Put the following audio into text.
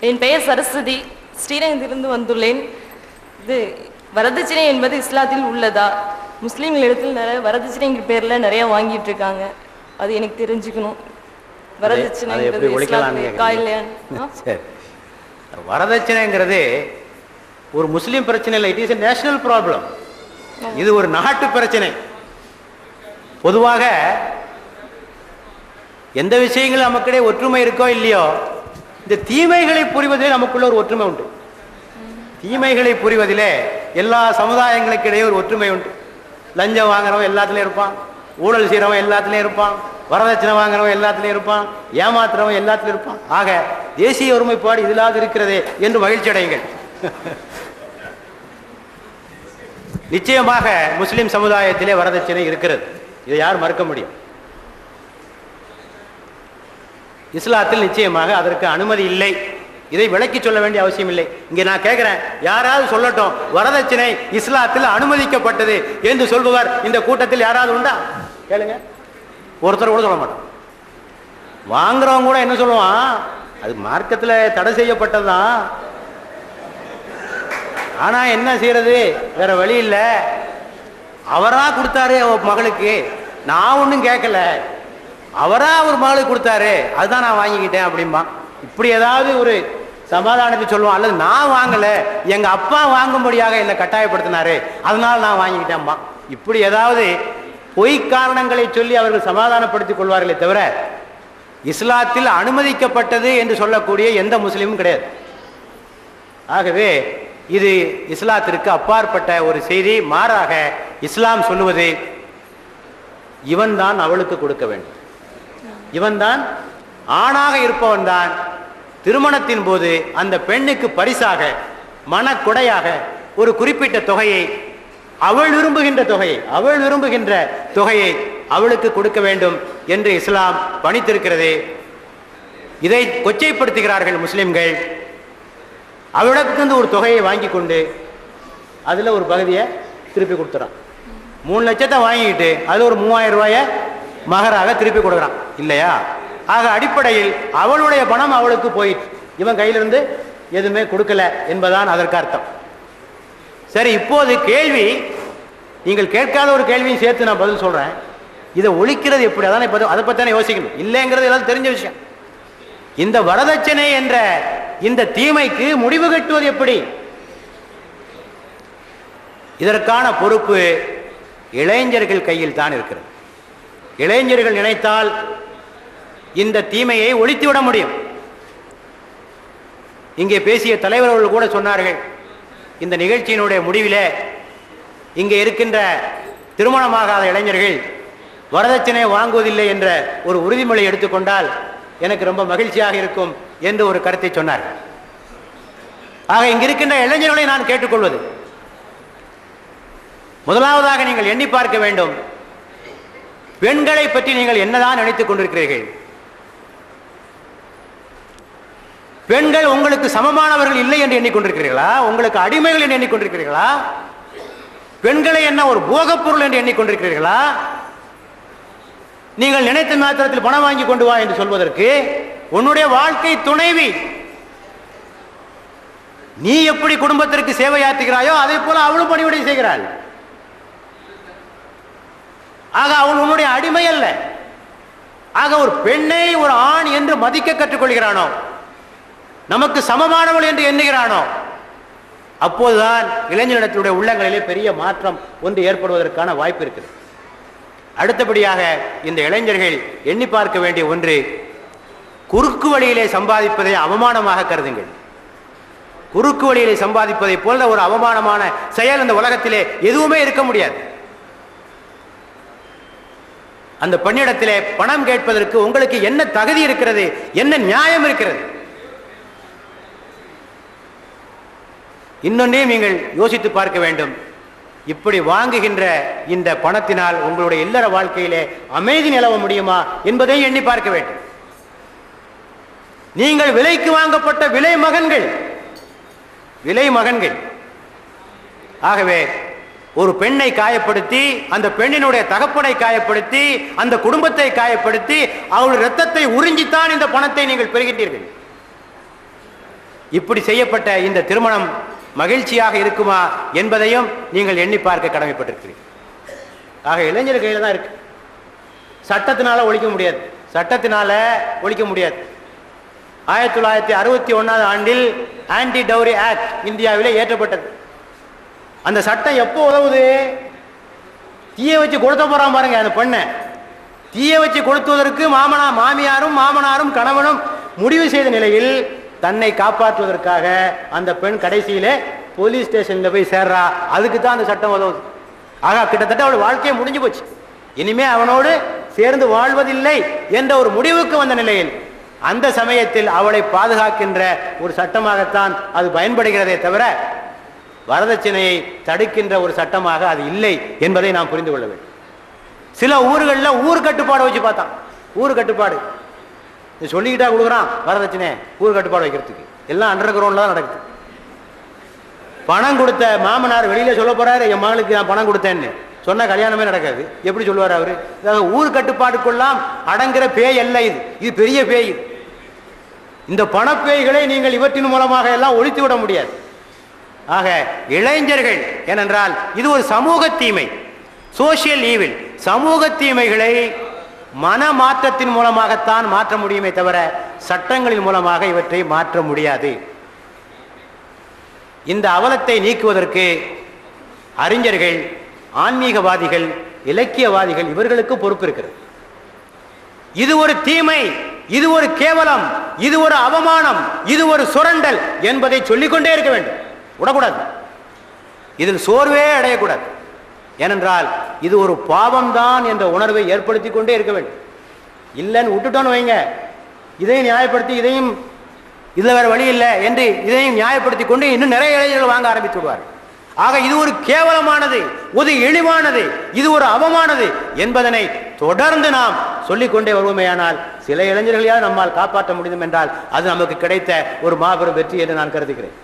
என் பெயர் சரஸ்வதி. ஸ்ரீரங்கத்திலிருந்து வந்துள்ளேன். இது வரதட்சணை என்பது இஸ்லாத்தில் உள்ளதா? முஸ்லீம்களிடத்தில் நிறைய வரதட்சணைங்கிற பேரில் நிறைய வாங்கிட்டு இருக்காங்க. அது எனக்கு தெரிஞ்சுக்கணும். வரதட்சணைங்கிறது வரதட்சணைங்கிறது ஒரு முஸ்லீம் பிரச்சனை இல்லை. இட் இஸ் நேஷனல் ப்ராப்ளம் இது ஒரு நாட்டு பிரச்சனை. பொதுவாக எந்த விஷயங்கள் நமக்கிடையே ஒற்றுமை இருக்கோ இல்லையோ இந்த தீமைகளை புரிவதிலே நமக்குள்ள ஒரு ஒற்றுமை உண்டு. தீமைகளை புரிவதிலே எல்லா சமுதாயங்களுக்கு இடையே ஒரு ஒற்றுமை உண்டு. லஞ்சம் வாங்குறவன் எல்லாத்துலேயும் இருப்பான். ஊழல் செய்கிறவன் எல்லாத்துலேயும் இருப்பான். வரதட்சணை வாங்குறவன் எல்லாத்துலேயும் இருப்பான். ஏமாத்துறவன் எல்லாத்துலயும் இருப்பான். ஆக தேசிய ஒருமைப்பாடு இதில்லாது இருக்கிறதே என்று மகிழ்ச்சி அடையுங்கள். நிச்சயமாக முஸ்லிம் சமுதாயத்திலே வரதட்சணை இருக்கிறது. இதை யார் மறுக்க முடியும். இஸ்லாத்தில் நிச்சயமாக அதற்கு அனுமதி இல்லை. இதை விளக்கி சொல்ல வேண்டிய அவசியம் இல்லை. இங்கே நான் கேட்கிறேன் யாராவது சொல்லட்டும் வரதட்சணை இஸ்லாத்தில் அனுமதிக்கப்பட்டது என்று சொல்பவர் இந்த கூட்டத்தில் யாராவது உண்டா? கேளுங்க. ஒருத்தர் கூட சொல்ல மாட்டான். வாங்குறவங்க கூட என்ன சொல்லுவான்? அது மார்க்கத்தில் தடை செய்யப்பட்டது தான். ஆனால் என்ன செய்யறது? வேற வழி இல்லை. அவராக கொடுத்தாரு மகளுக்கு. நான் ஒன்றும் கேட்கல. அவரா ஒரு மகளுக்கு கொடுத்தாரு. அதுதான் நான் வாங்கிக்கிட்டேன் அப்படிம்பா இப்படி ஏதாவது ஒரு சமாதானத்தை சொல்லுவான். அல்லது நான் வாங்கலை. எங்கள் அப்பா வாங்கும்படியாக என்னை கட்டாயப்படுத்தினாரு. அதனால நான் வாங்கிக்கிட்டேன்மா இப்படி ஏதாவது பொய் காரணங்களை சொல்லி அவர்கள் சமாதானப்படுத்திக் கொள்வார்களே தவிர இஸ்லாத்தில் அனுமதிக்கப்பட்டது என்று சொல்லக்கூடிய எந்த முஸ்லீமும் கிடையாது. ஆகவே இது இஸ்லாத்திற்கு அப்பாற்பட்ட ஒரு செய்தி. மாறாக இஸ்லாம் சொல்லுவது இவன்தான் அவளுக்கு கொடுக்க வேண்டும். இவன்தான் ஆணாக இருப்பவன் தான் திருமணத்தின் போது அந்த பெண்ணுக்கு பரிசாக மனக்கொடையாக ஒரு குறிப்பிட்ட தொகையை அவள் விரும்புகின்ற தொகையை அவள் விரும்புகின்ற தொகையை அவளுக்கு கொடுக்க வேண்டும் என்று இஸ்லாம் பணித்திருக்கிறது. இதை கொச்சைப்படுத்துகிறார்கள் முஸ்லிம்கள். அவளிடத்திலிருந்து ஒரு தொகையை வாங்கி கொண்டு அதில் ஒரு பகுதியை திருப்பி கொடுத்துறான். மூணு லட்சத்தை வாங்கிக்கிட்டு அதில் ஒரு மூவாயிரம் ரூபாயை மகராக திருப்பி கொடுக்குறான். இல்லையா? ஆக அடிப்படையில் அவளுடைய பணம் அவளுக்கு போயிட்டு இவன் கையிலிருந்து எதுவுமே கொடுக்கல என்பதான் அதற்கு அர்த்தம். சரி இப்போது கேள்வி நீங்கள் கேட்காத ஒரு கேள்வியும் சேர்த்து நான் பதில் சொல்றேன். இதை ஒழிக்கிறது எப்படி? அதான் இப்போ அதை பற்றி தானே யோசிக்கணும். இல்லைங்கிறது எல்லாம் தெரிஞ்ச விஷயம். இந்த வரதட்சணை என்ற இந்த தீமைக்கு முடிவு கட்டுவது எப்படி? இதற்கான பொறுப்பு இளைஞர்கள் கையில் தான் இருக்கிறது. இளைஞர்கள் நினைத்தால் இந்த தீமையை ஒழித்து விட முடியும். இங்கே பேசிய தலைவர்கள் கூட சொன்னார்கள் இந்த நிகழ்ச்சியினுடைய முடிவிலே இங்கே இருக்கின்ற திருமணமாகாத இளைஞர்கள் வரதட்சணை வாங்குவதில்லை என்ற ஒரு உறுதிமொழி எடுத்துக்கொண்டால் எனக்கு ரொம்ப மகிழ்ச்சியாக இருக்கும் என்று ஒரு கருத்தை சொன்னார்கள். ஆக இங்கிருக்கின்ற இளைஞர்களை நான் கேட்டுக்கொள்வது முதலாவதாக நீங்கள் எண்ணி பார்க்க வேண்டும் பெண்களை பற்றி நீங்கள் என்னதான் நினைத்துக் கொண்டிருக்கிறீர்கள்? பெண்கள் உங்களுக்கு சமமானவர்கள் இல்லை என்று எண்ணிக்கொண்டிருக்கிறீர்களா? உங்களுக்கு அடிமைகள் என்று எண்ணிக்கொண்டிருக்கிறீர்களா? பெண்களை என்ன ஒரு போகப் பொருள் என்று எண்ணிக்கொண்டிருக்கிறீர்களா? நீங்கள் நினைத்த மாத்திரத்தில் பணம் வாங்கி கொண்டு வா என்று சொல்வதற்கு உன்னுடைய வாழ்க்கை துணைவி. நீ எப்படி குடும்பத்திற்கு சேவையாற்றுகிறாயோ அதே போல அவளும் பணிவிடை செய்கிறாள். ஆக அவள் உன்னுடைய அடிமை அல்ல. ஆக ஒரு பெண்ணை ஒரு ஆண் என்று மதிக்க கற்றுக்கொள்கிறானோ? நமக்கு சமமானவள் என்று எண்ணுகிறானோ அப்போதுதான் இளைஞரிடத்தினுடைய உள்ளங்களிலே பெரிய மாற்றம் ஒன்று ஏற்படுவதற்கான வாய்ப்பு இருக்குது. அடுத்தபடியாக இந்த இளைஞர்கள் எண்ணி பார்க்க வேண்டிய ஒன்று குறுக்கு வழியிலே சம்பாதிப்பதை அவமானமாக கருதுங்கள். குறுக்கு வழியிலே சம்பாதிப்பதை போல ஒரு அவமானமான செயல் இந்த உலகத்திலே எதுவுமே இருக்க முடியாது. அந்த பெண்ணிடத்திலே பணம் கேட்பதற்கு உங்களுக்கு என்ன தகுதி இருக்கிறது என்ன நியாயம் இருக்கிறது? இன்னொன்றையும் நீங்கள் யோசித்து பார்க்க வேண்டும். இப்படி வாங்குகின்ற இந்த பணத்தினால் உங்களுடைய இல்லற வாழ்க்கையிலே அமைதி நிலவ முடியுமா என்பதை எண்ணி பார்க்க வேண்டும். நீங்கள் விலைக்கு வாங்கப்பட்ட விலை மகன்கள். விலை மகன்கள். ஆகவே ஒரு பெண்ணை காயப்படுத்தி அந்த பெண்ணினுடைய தகப்பனை காயப்படுத்தி அந்த குடும்பத்தை காயப்படுத்தி அவள் ரத்தத்தை உறிஞ்சித்தான் இந்த பணத்தை நீங்கள் பெறுகின்றீர்கள். இப்படி செய்யப்பட்ட இந்த திருமணம் மகிழ்ச்சியாக இருக்குமா என்பதையும் நீங்கள் எண்ணி பார்க்க கடமைப்பட்டிருக்கிறீர்கள். ஆக இளைஞர் கையில் தான் இருக்கு. சட்டத்தினால ஒழிக்க முடியாது. சட்டத்தினால ஒழிக்க முடியாது. ஆயிரத்தி தொள்ளாயிரத்தி அறுபத்தி ஒன்றாவது ஆண்டில் ஆன்டி டவுரி ஆக்ட் இந்தியாவிலே ஏற்றப்பட்டது. அந்த சட்டம் எப்போ உதவுது? தீய வச்சு கொடுத்த போறான் பாருங்க அந்த பெண்ணை. தீய வச்சு கொளுத்துவதற்கு மாமனா மாமியாரும் மாமனாரும் கணவனும் முடிவு செய்த நிலையில் தன்னை காப்பாற்றுவதற்காக அந்த பெண் கடைசியிலே போலீஸ் ஸ்டேஷன்ல போய் சேர்றா. அதுக்கு தான் அந்த சட்டம் உதவுது ஆகா கிட்டத்தட்ட அவள் வாழ்க்கையே முடிஞ்சு போச்சு. இனிமே அவனோடு சேர்ந்து வாழ்வதில்லை என்ற ஒரு முடிவுக்கு வந்த நிலையில் அந்த சமயத்தில் அவளை பாதுகாக்கின்ற ஒரு சட்டமாகத்தான் அது பயன்படுகிறதே தவிர வரதட்சணையை தடுக்கின்ற ஒரு சட்டமாக அது இல்லை என்பதை நாம் புரிந்து கொள்ள வேண்டும். சில ஊர்களில் ஊர் கட்டுப்பாடு வச்சு பார்த்தான். ஊர் கட்டுப்பாடு. இது சொல்லிக்கிட்டா கொடுக்குறான் வரதட்சணை ஊர் கட்டுப்பாடு வைக்கிறதுக்கு. எல்லாம் அண்டர் கிரவுண்டில் தான் நடக்குது. பணம் கொடுத்த மாமனார் வெளியில் சொல்ல போகிறாரு என் மகளுக்கு நான் பணம் கொடுத்தேன்னு. சொன்னால் கல்யாணமே நடக்காது. எப்படி சொல்லுவார் அவர்? ஊர் கட்டுப்பாட்டுக்குள்ளாம் அடங்குற பேய் அல்ல இது. இது பெரிய பேய் இந்த பணப்பேய்களை நீங்கள் இவற்றின் மூலமாக எல்லாம் ஒழித்து விட முடியாது. ஆக இளைஞர்கள் ஏனென்றால் இது ஒரு சமூக தீமை. சோசியல் ஈவில் சமூக தீமைகளை மன மாற்றத்தின் மூலமாகத்தான் மாற்ற முடியுமே தவிர சட்டங்களின் மூலமாக இவற்றை மாற்ற முடியாது. இந்த அவலத்தை நீக்குவதற்கு அறிஞர்கள் ஆன்மீகவாதிகள் இலக்கியவாதிகள் இவர்களுக்கு பொறுப்பு இருக்கிறது. இது ஒரு தீமை இது ஒரு கேவலம் இது ஒரு அவமானம் இது ஒரு சுரண்டல் என்பதை சொல்லிக்கொண்டே இருக்க வேண்டும். விடக்கூடாது. இதில் சோர்வே அடையக்கூடாது. ஏனென்றால் இது ஒரு பாவம்தான் என்ற உணர்வை ஏற்படுத்தி கொண்டே இருக்க வேண்டும். இல்லைன்னு விட்டுட்டோன்னு வைங்க. இதையும் நியாயப்படுத்தி இதையும் இதில் வேற வழி இல்லை என்று இதையும் நியாயப்படுத்தி கொண்டு இன்னும் நிறைய இளைஞர்கள் வாங்க ஆரம்பித்து விடுவார் ஆக இது ஒரு கேவலமானது ஒரு இழிவானது இது ஒரு அவமானது என்பதனை தொடர்ந்து நாம் சொல்லிக்கொண்டே வருவோமேயானால் சில இளைஞர்களையாவது நம்மால் காப்பாற்ற முடியும் என்றால் அது நமக்கு கிடைத்த ஒரு மாபெரும் வெற்றி என்று நான் கருதுகிறேன்.